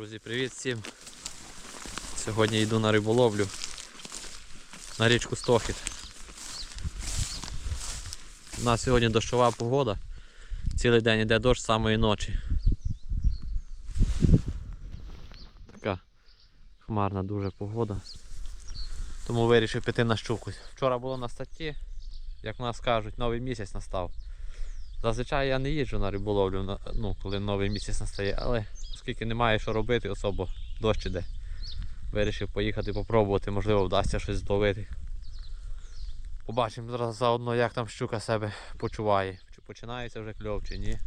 Друзі, привіт всім! Сьогодні йду на риболовлю на річку Стохід. У нас сьогодні дощова погода. Цілий день йде дощ самої ночі. Така хмарна дуже погода. Тому вирішив піти на щуку. Вчора було на статті, як в нас кажуть, новий місяць настав. Зазвичай я не їжджу на риболовлю, ну, коли новий місяць настає, але оскільки немає що робити особо, дощ іде. Вирішив поїхати попробувати, можливо вдасться щось зловити. Побачимо зараз заодно, як там щука себе почуває. Чи починається вже кльов, чи ні.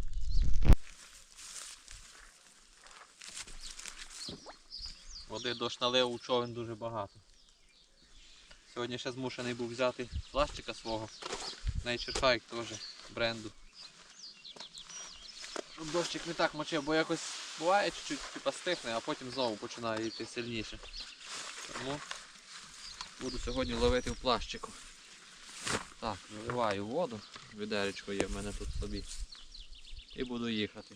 Води дощ налив у човен дуже багато. Сьогодні ще змушений був взяти пластика свого. Nature Hike теж бренду. Щоб дощик не так мочив, бо якось буває чуть-чуть типа стихне, а потім знову починає йти сильніше. Тому буду сьогодні ловити в плащику. Так, наливаю воду, відеречко є в мене тут собі. І буду їхати.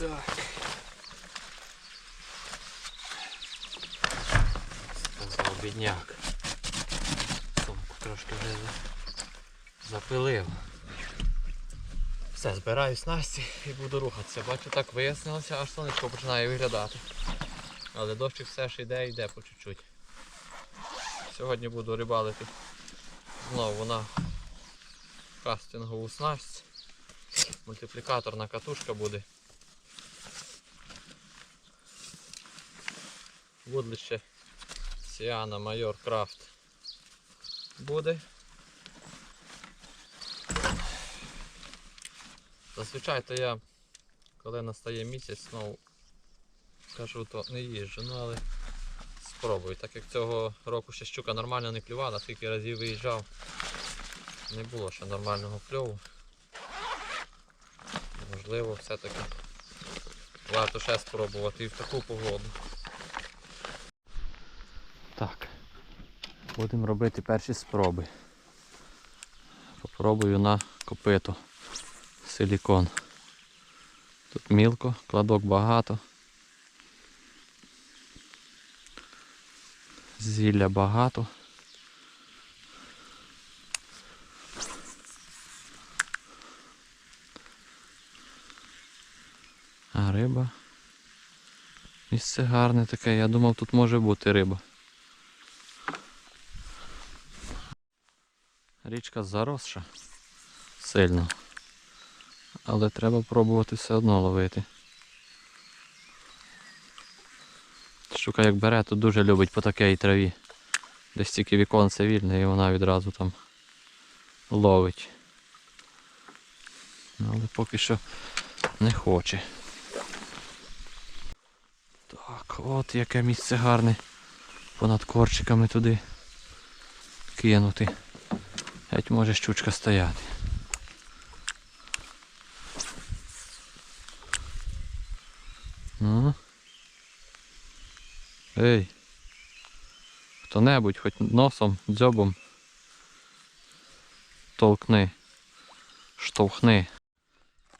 Так. Сказав бідняк. Сумку трошки вже запилив. Все, збираю снасті і буду рухатися. Бачу, так вияснилося, аж сонечко починає виглядати. Але дощик все ж йде, йде по чуть-чуть. Сьогодні буду рибалити знову на кастингову снасть. Мультиплікаторна катушка буде. Вудлище Сіана Майор Крафт буде. Зазвичай то я, коли настає місяць, ну кажу, то не їжджу, ну але спробую. Так як цього року ще щука нормально не клювала, скільки разів виїжджав, не було ще нормального кльову. Можливо, все-таки варто ще спробувати і в таку погоду. Так. Будемо робити перші спроби. Попробую на копито силікон. Тут мілко, кладок багато. Зілля багато. А риба. Місце гарне таке, я думав тут може бути риба. Річка заросша сильно. Але треба пробувати все одно ловити. Щука як бере, то дуже любить по такій траві. Десь тільки віконце вільне і вона відразу там ловить. Але поки що не хоче. Так, от яке місце гарне понад корчиками туди кинути. Геть може щучка стояти. Ну. Ей. Хто-небудь, хоч носом, дзьобом. Толкни. Штовхни.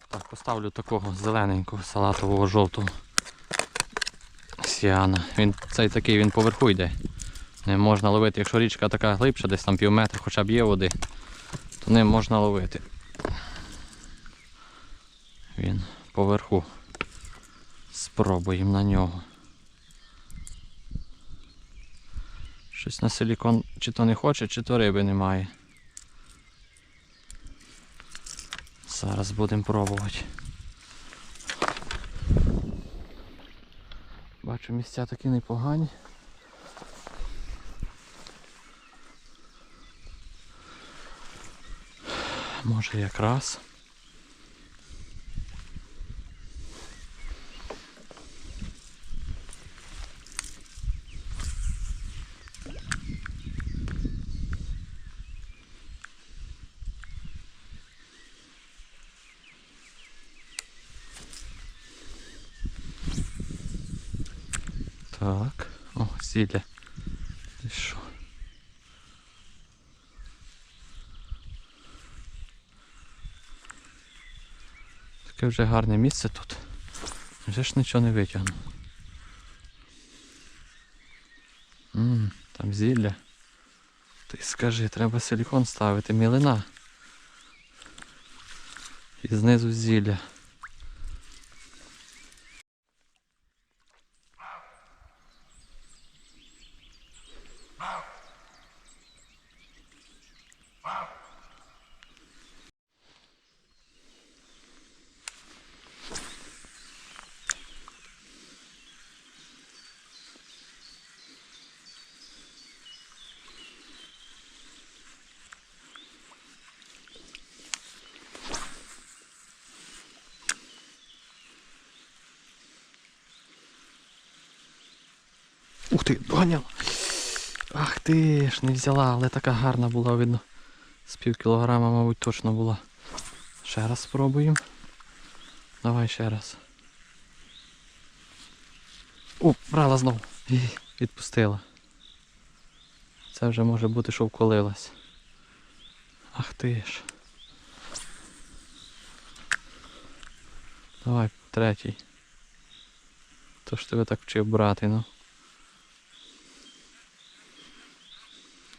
Так, поставлю такого зелененького салатового жовтого. Сіана. Він цей такий він поверху йде. Можна ловити, якщо річка така глибша, десь там пів метра хоча б є води, то ним можна ловити. Він поверху. Спробуємо на нього. Щось на силікон чи то не хоче, чи то риби немає. Зараз будемо пробувати. Бачу місця такі непогані. Може якраз. Так, о, сіля. Що? Таке вже гарне місце тут. Вже ж нічого не витягну. Ммм, там зілля. Ти скажи, треба силікон ставити, мілина. І знизу зілля. Ух ти, доганяла. Ах ти ж, не взяла, але така гарна була, видно. З пів кілограма, мабуть, точно була. Ще раз спробуємо. Давай ще раз. О, брала знову. Відпустила. Це вже може бути, що вколилась. Ах ти ж. Давай, третій. То ж тебе так вчив брати, ну.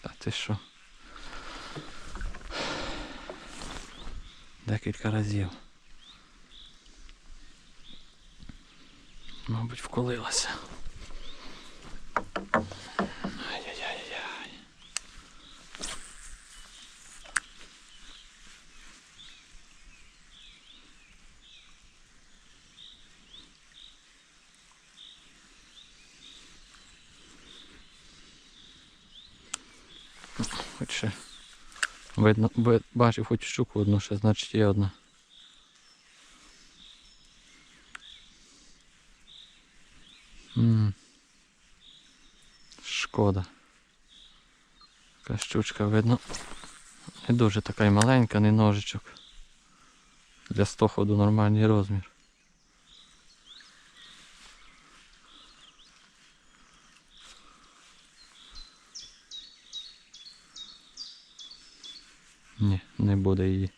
Та ти що? Декілька разів. Мабуть, вколилася. Ай-яй-яй-яй. Хоч ще. Видно, бачив хоч щуку одну ще, значить є одна. Шкода. Така щучка видно. Не дуже така й маленька, не ножичок. Для стоходу нормальний розмір. Ні, не буде її.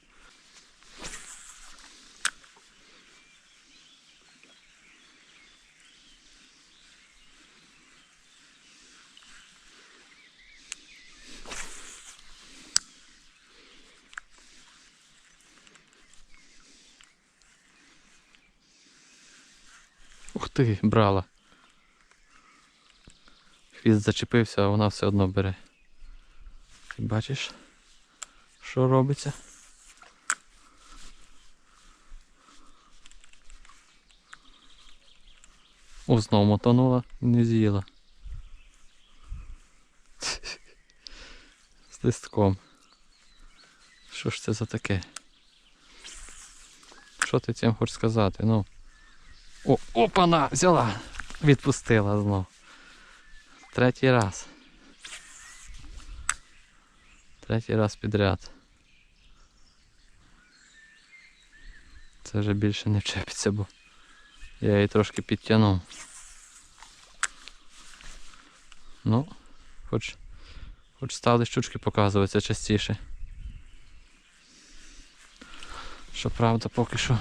Ух ти, брала. Хвіст зачепився, а вона все одно бере. Ти бачиш? Що робиться? О, знову мотанула і не з'їла. З листком. Що ж це за таке? Що ти цим хочеш сказати? Ну. О, опана! Взяла! Відпустила знов. Третій раз. Третій раз підряд. Це вже більше не вчепиться, бо я її трошки підтягнув. Ну, хоч, хоч стали щучки показуватися частіше. Щоправда, поки що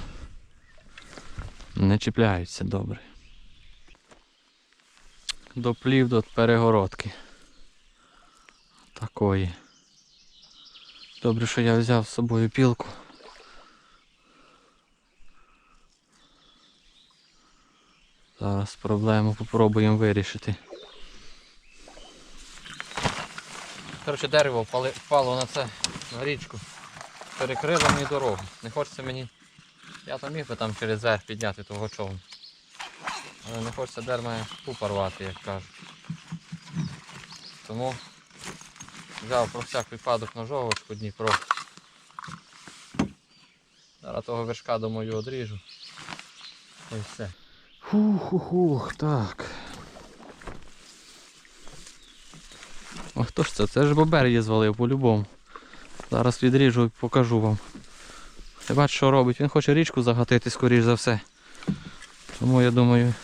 не чіпляються добре. Доплів до перегородки. Такої. Добре, що я взяв з собою пілку. Зараз проблему попробуємо вирішити. Коротше, дерево впало на це, на річку. Перекрило мені дорогу. Не хочеться мені. Я там міг би там через верх підняти того човну. Але не хочеться дерма пупа рвати, як кажуть. Тому взяв про всяк випадок ножовочку Дніпро. Зараз того вершка, думаю, одріжу. І все. Хух-хух, так. А хто ж це? Це ж бобер її звалив по-любому. Зараз відріжу і покажу вам. Ти бачиш, що робить? Він хоче річку загатити, скоріш за все. Тому я думаю,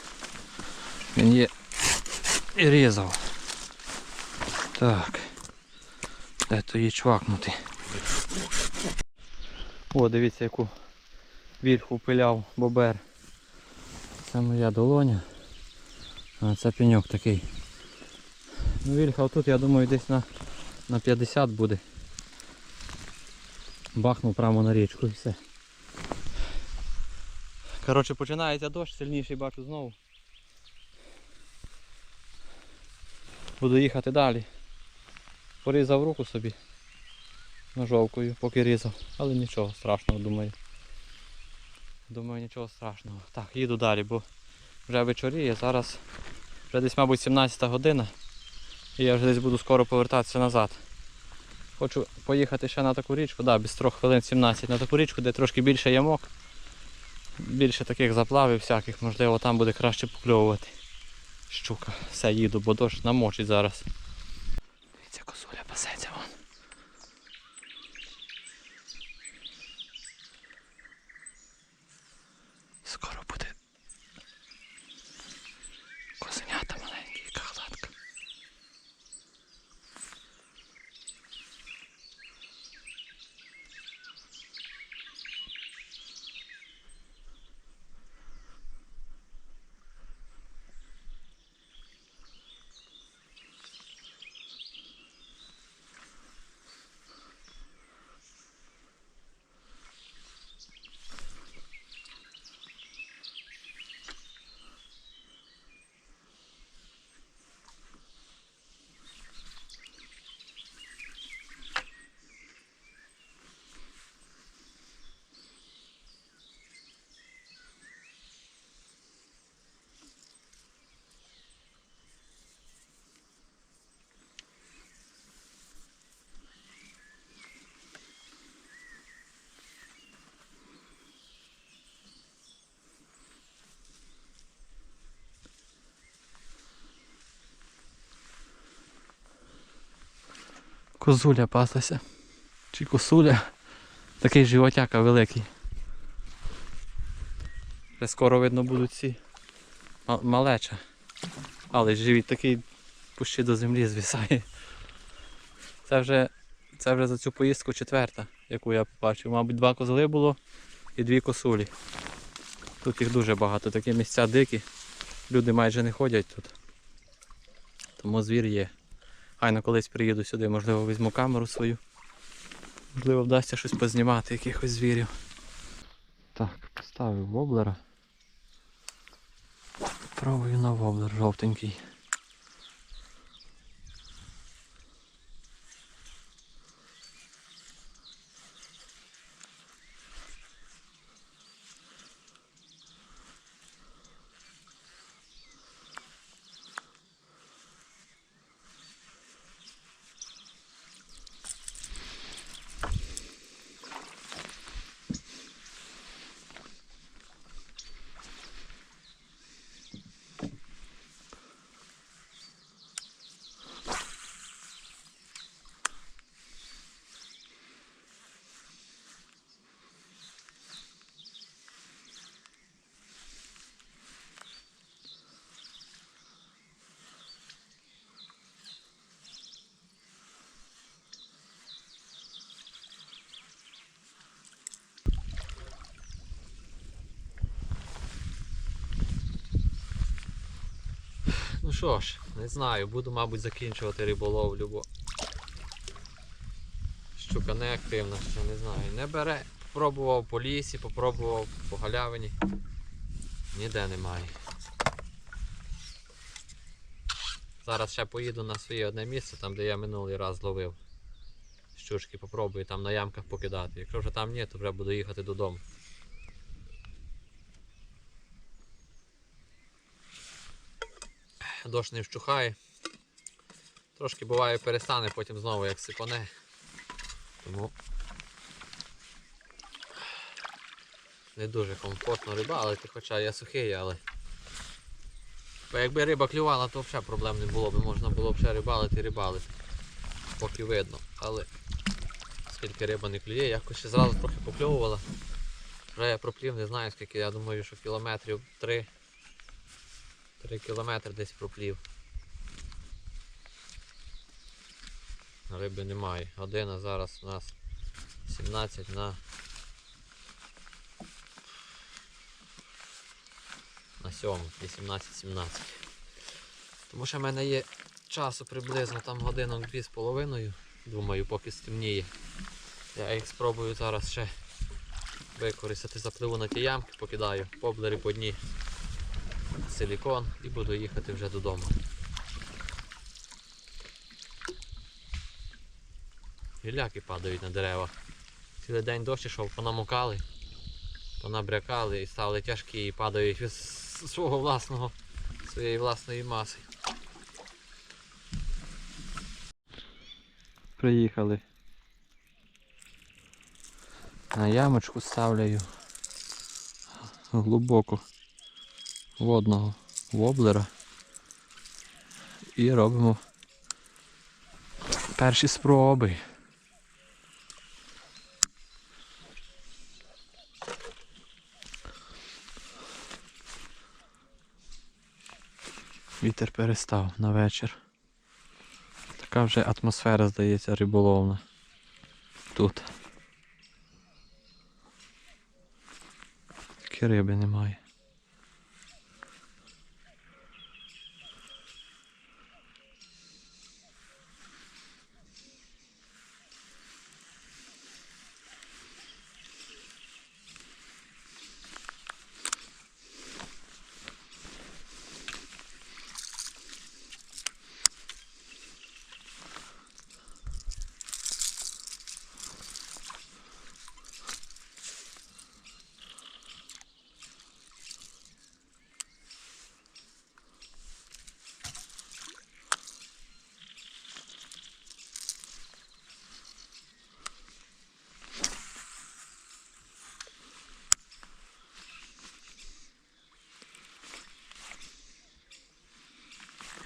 він є і різав. Так. Де то її чвакнути? О, дивіться, яку вільху пиляв бобер. Це моя долоня. А це пеньок такий. Ну вільха тут, я думаю, десь на, на 50 буде. Бахнув прямо на річку і все. Коротше, починається дощ, сильніший бачу знову. Буду їхати далі. Порізав руку собі ножовкою, поки різав, але нічого страшного, думаю. Думаю, нічого страшного. Так, їду далі, бо вже вечоріє, зараз вже десь, мабуть, 17 година. І я вже десь буду скоро повертатися назад. Хочу поїхати ще на таку річку, да, без 3 хвилин 17 на таку річку, де трошки більше ямок. Більше таких заплавів всяких, можливо, там буде краще покльовувати. Щука. Все, їду, бо дощ намочить зараз. Дивіться, косуля пасеться Козуля паслася. Чи косуля. Такий животяка великий. Вже скоро видно будуть ці малеча. Але живіт такий пущі до землі звисає. Це вже, це вже за цю поїздку четверта, яку я побачив. Мабуть, два козли було і дві косулі. Тут їх дуже багато, такі місця дикі. Люди майже не ходять тут. Тому звір є. Хайно колись приїду сюди, можливо, візьму камеру свою. Можливо, вдасться щось познімати, якихось звірів. Так, поставив воблера. Пробую на воблер жовтенький. Ну що ж, не знаю, буду, мабуть, закінчувати риболовлю, бо щука не активна, ще не знаю. Не бере. Попробував по лісі, попробував по галявині. Ніде немає. Зараз ще поїду на своє одне місце, там де я минулий раз ловив. Щучки попробую там на ямках покидати. Якщо вже там ні, то вже буду їхати додому. Дощ не вщухає. Трошки буває перестане, потім знову як сипане. Тому не дуже комфортно рибалити, хоча я сухий, але Бо якби риба клювала, то взагалі проблем не було б. Можна було б ще рибалити рибалити. Поки видно. Але скільки риба не клює, якось ще зразу трохи покльовувала. Вже я проплів, не знаю скільки, я думаю, що кілометрів 3. 3 кілометри десь проплів. Риби немає. Година зараз у нас 17 на на 7, 18-17. Тому що в мене є часу приблизно там годинок дві з половиною. Думаю, поки стемніє. Я їх спробую зараз ще використати, запливу на ті ямки, покидаю, поблери по дні силікон і буду їхати вже додому. Гілляки падають на дерева. Цілий день дощ ішов, понамокали, понабрякали і стали тяжкі і падають від свого власного, своєї власної маси. Приїхали. На ямочку ставляю глибоко водного воблера і робимо перші спроби. Вітер перестав на вечір. Така вже атмосфера, здається, риболовна. Тут. Такі риби немає.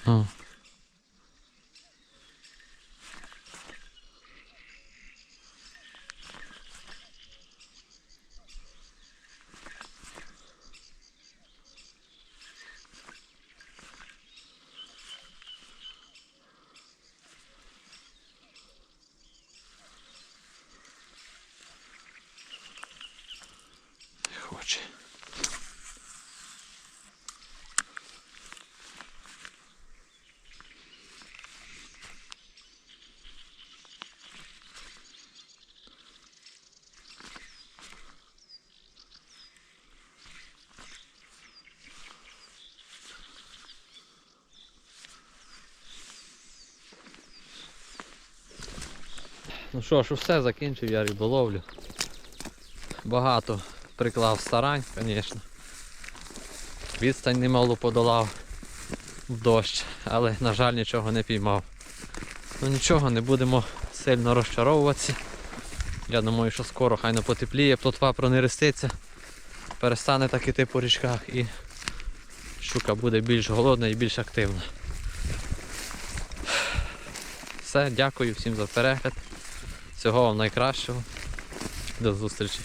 О. Не Хоче. Ну що ж, все, закінчив я риболовлю. Багато приклав старань, звісно. Відстань немало подолав в дощ, але, на жаль, нічого не піймав. Ну нічого, не будемо сильно розчаровуватися. Я думаю, що скоро хай не потепліє, плотва пронереститься, перестане так іти по річках і щука буде більш голодна і більш активна. Все, дякую всім за перегляд. Всього вам найкращого. До зустрічі.